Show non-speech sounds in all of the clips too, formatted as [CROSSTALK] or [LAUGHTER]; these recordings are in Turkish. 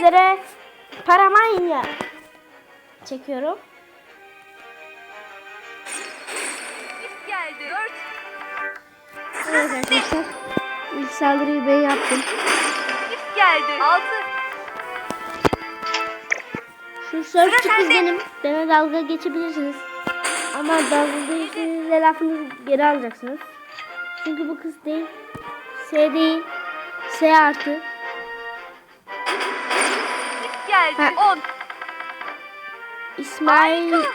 sizlere Paramanya çekiyorum. geldi. Dört. Evet arkadaşlar. İlk saldırıyı ben yaptım. Çift geldi. Altı. Şu sörfçü kız sende. benim. Bana dalga geçebilirsiniz. Ama dalga geçtiğinizde lafınızı geri alacaksınız. Çünkü bu kız değil. S değil. S artı. Çift geldi. Ha. On. İsmail Harika.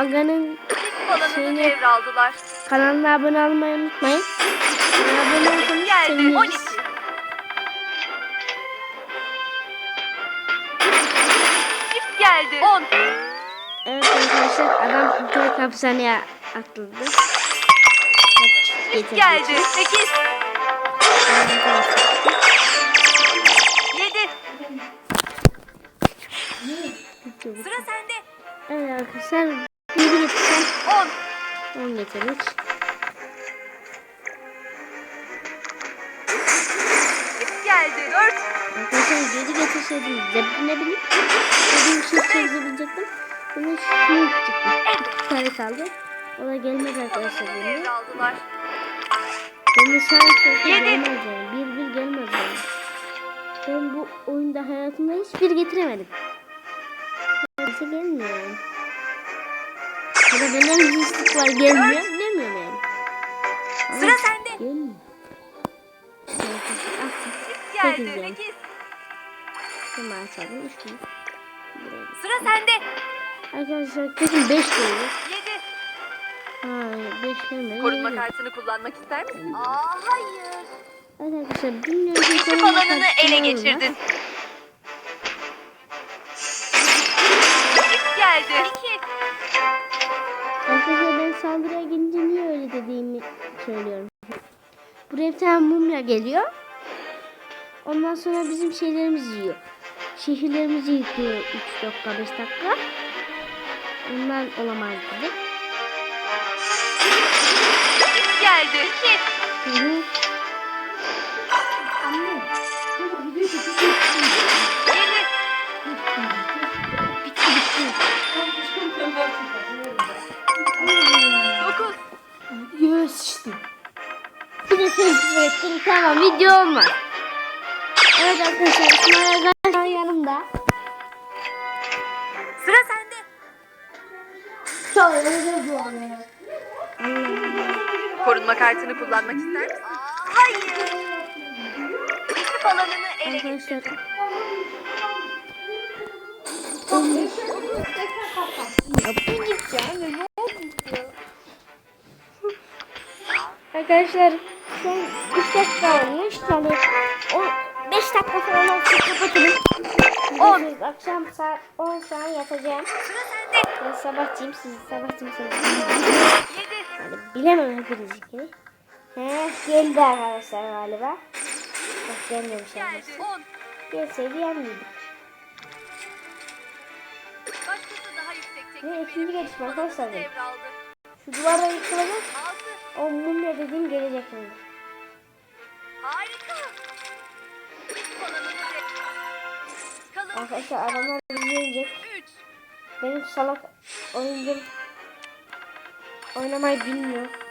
Aga'nın İlk alanını Şeyini- devraldılar. kanalına abone olmayı unutmayın. Bana abone olursanız Geldi. On seviniriz. iki. Çift geldi. On. Evet arkadaşlar adam direkt hapishaneye atıldı. Çift geldi. Sekiz. Yedi. Sıra sende. Evet arkadaşlar bir getirsem On. 10 getirdik. Geldi. Dört. Arkadaşlar geri getirseydim zebne bilip dediğim şey çözebilecektim. Bunu şunu çıktı. İki tane kaldı. O da gelmedi arkadaşlar Alanını benim. devraldılar. Benim Yedi. gelmez yani. Bir bir gelmez yani. Ben bu oyunda hayatımda hiçbir getiremedim. Neyse gelmiyor yani. Ya da benden hızlılık var gelmiyor. Bilemiyorum yani. Ama Sıra sende. Gelmiyor. Geldi. Sekiz. Sekiz. Tamam açalım. Buraya. Sıra sende. Arkadaşlar kesin 5 geliyor. Yedi. Hayır 5 gelmedi. Korunma kartını kullanmak ister misin? Aa hayır. Evet arkadaşlar bilmiyorum. korunma alanını ele var geçirdin. Çift geldi. İki. Arkadaşlar ben saldırıya gelince niye öyle dediğimi söylüyorum. Buraya bir tane mumya geliyor. Ondan sonra bizim şeylerimizi yiyor. Şehirlerimizi yıkıyor 3 dakika 5 dakika. Ondan olamaz dedi. Çift geldi. İki. Hı hı. Ettim. Tamam video olmaz. Evet arkadaşlar İsmail Aga yanımda. Sıra sende. Korunma kartını kullanmak ister misin? Hayır. Keşif alanını ele. Arkadaşlar Arkadaşlar son 3 dakika olmuş. Yani o 5 dakika falan olsun. On. Görüşürüz. Akşam saat 10 şu an yatacağım. Ben sabahçıyım. Siz sabahçıyım. Yani bilemem hepinizinkini. He geldi arkadaşlar galiba. Bak gelmemiş arkadaşlar. Gelseydi teknik Ne, ikinci gelişme arkadaşlar. Şu duvardan yıkılacak. O mumya dediğim gelecek şimdi. Arkadaşlar adamlar. Üç. Benim salak oyuncum oynamayı bilmiyor.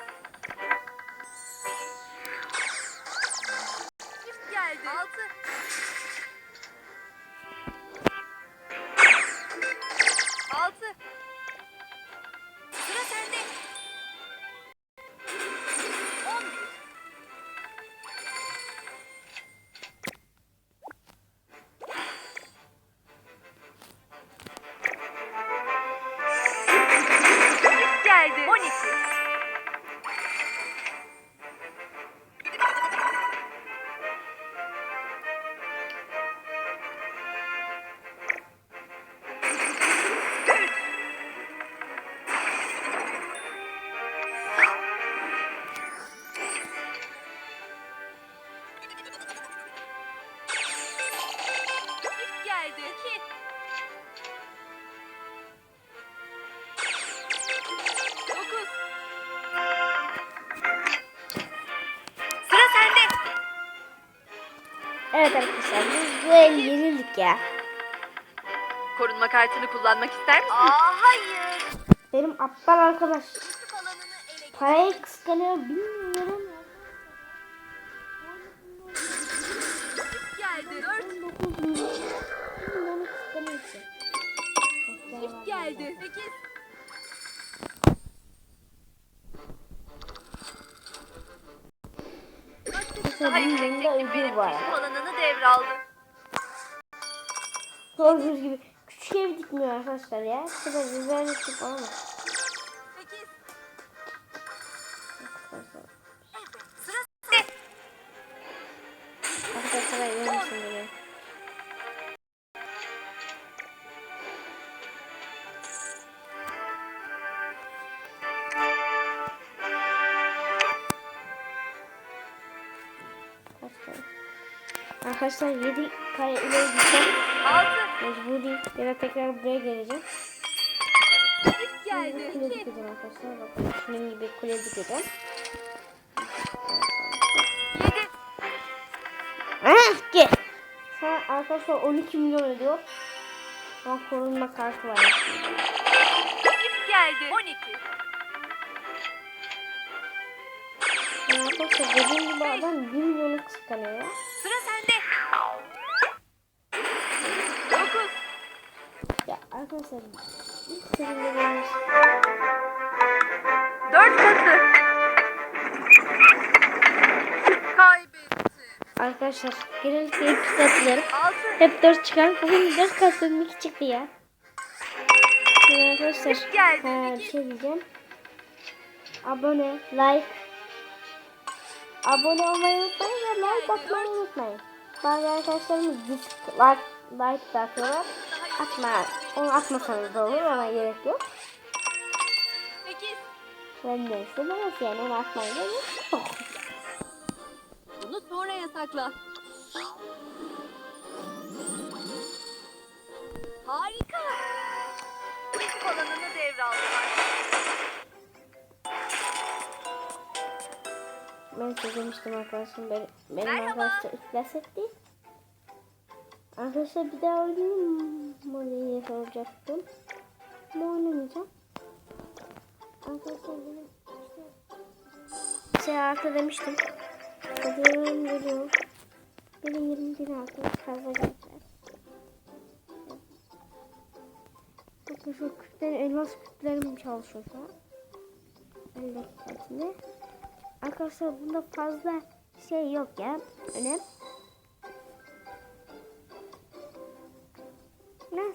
Evet arkadaşlar biz bu ev yenildik ya. Korunma kartını kullanmak ister misin? Aa hayır. Benim aptal arkadaş parayı kıskanıyor bilmiyorum. Gördüğünüz gibi küçük ev dikmiyor arkadaşlar ya. Şurada güzel var. Sekiz. Arkadaşlar. Arkadaşlar görmüşsün beni. Arkadaşlar. Arkadaşlar 7 kare ileri gitsem Altı. Mecburi ya da tekrar buraya geleceğim. Geldi. kule dikeceğim arkadaşlar. Bakın şunun gibi kule dikeceğim. Yedi. Ah gel. Sen arkadaşlar 12 milyon ödüyor. Ama korunma kartı var. Geldi. On iki. Yani arkadaşlar dediğim gibi adam 1 milyonu kıskanıyor. Sıra sende. Arkadaşlar ilk benim Dört katı. Kaybetti. Arkadaşlar genellikle katlıyorum. Altı. Hep 4 çıkar. Bugün 4 katlıyorum 2 çıktı ya. Şimdi arkadaşlar ha, bir şey diyeceğim. Abone, like. Abone olmayı unutmayın ve like atmayı unutmayın. Bazı arkadaşlarımız dislike, like da atıyorlar. Onu atmasanız da olur ona gerek yok. Ben de istemez yani onu atmayın da yok. Bunu sonra yasakla. Harika. Keşif alanını devraldılar. Ben size demiştim arkadaşım benim, benim Merhaba. arkadaşlar iflas etti. Arkadaşlar bir daha oynayayım mı diye soracaktım. Ama oynamayacağım. Arkadaşlar benim işte şey artı demiştim. Geliyorum geliyorum. Benim 20 bin altı fazla geldiler. Bakın şu kütlerin elmas kütlerim çalışıyor şu an. 50 dakikasında. Arkadaşlar bunda fazla şey yok ya. Önem.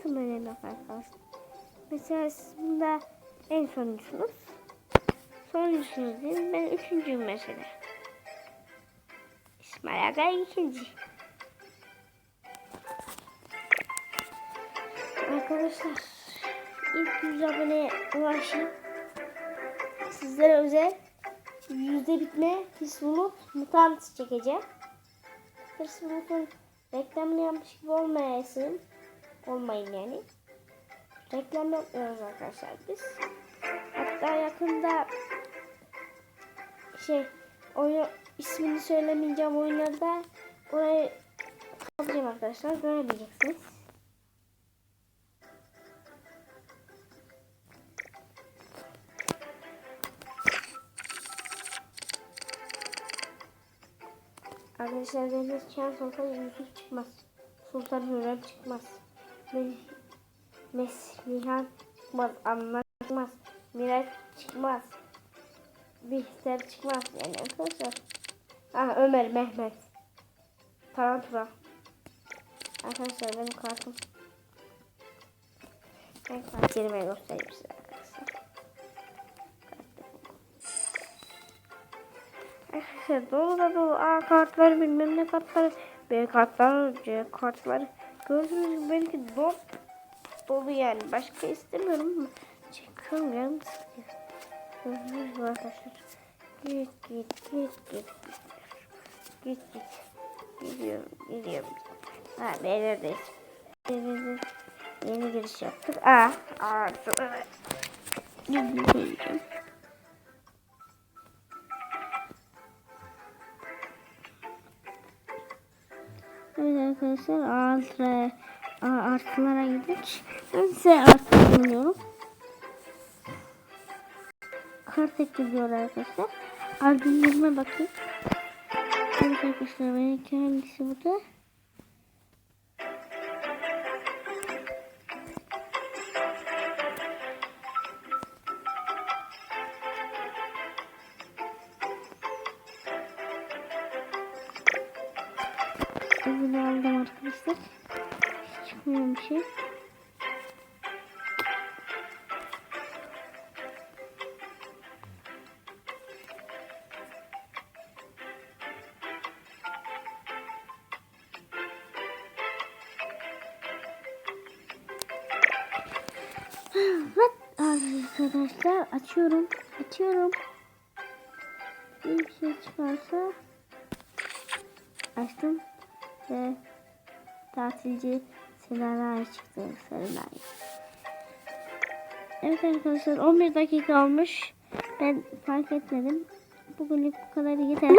Nasıl önem yok arkadaşlar? Mesela siz bunda en sonuncusunuz. Sonuncusunuz değil Ben üçüncüyüm mesela. İsmail Aga ikinci. Arkadaşlar ilk 100 abone ulaşayım. Sizlere özel yüzde bitme Hisbulut mutant çekeceğim. Hisbulut'un reklamını yapmış gibi olmayasın. Olmayın yani. Reklam yapmıyoruz arkadaşlar biz. Hatta yakında şey oyun ismini söylemeyeceğim oyunlarda orayı kapatacağım arkadaşlar. Görebileceksiniz. Arkadaşlar Deniz Şans olsa Yusuf çıkmaz. Sultan Hürrem çıkmaz. Me Meslihan çıkmaz. Anlar çıkmaz. Miraç çıkmaz. Bihter çıkmaz yani arkadaşlar. Ah Ömer, Mehmet. Tarantura. Arkadaşlar benim kartım. Ben kartlarımı göstereyim size arkadaşlar. Arkadaşlar [LAUGHS] dolu da dolu. A kartları bilmem ne kartları. B kartları, C kartları. Gördüğünüz gibi benimki dolu, dolu yani. Başka istemiyorum ama çekiyorum yarım. Gördüğünüz gibi arkadaşlar. Git git git git. Git git. Gidiyorum gidiyorum. Ha B'lerdeyiz. B'lerde yeni giriş yaptık. A. Artı. Evet. Yüzünü koyacağım. Evet arkadaşlar altı Aa, artılara gittik. Ben size artı bulunuyorum. Kart ekliyor arkadaşlar. Albümlerime bakayım. Evet arkadaşlar benimki hangisi burada? Aldım arkadaşlar. Hiç Çıkmıyor bir şey. Evet arkadaşlar açıyorum. Açıyorum. Bir şey çıkarsa açtım ve tatilci Serenay çıktı. Serenay. Evet arkadaşlar 11 dakika olmuş. Ben fark etmedim. Bugünlük bu kadar yeter.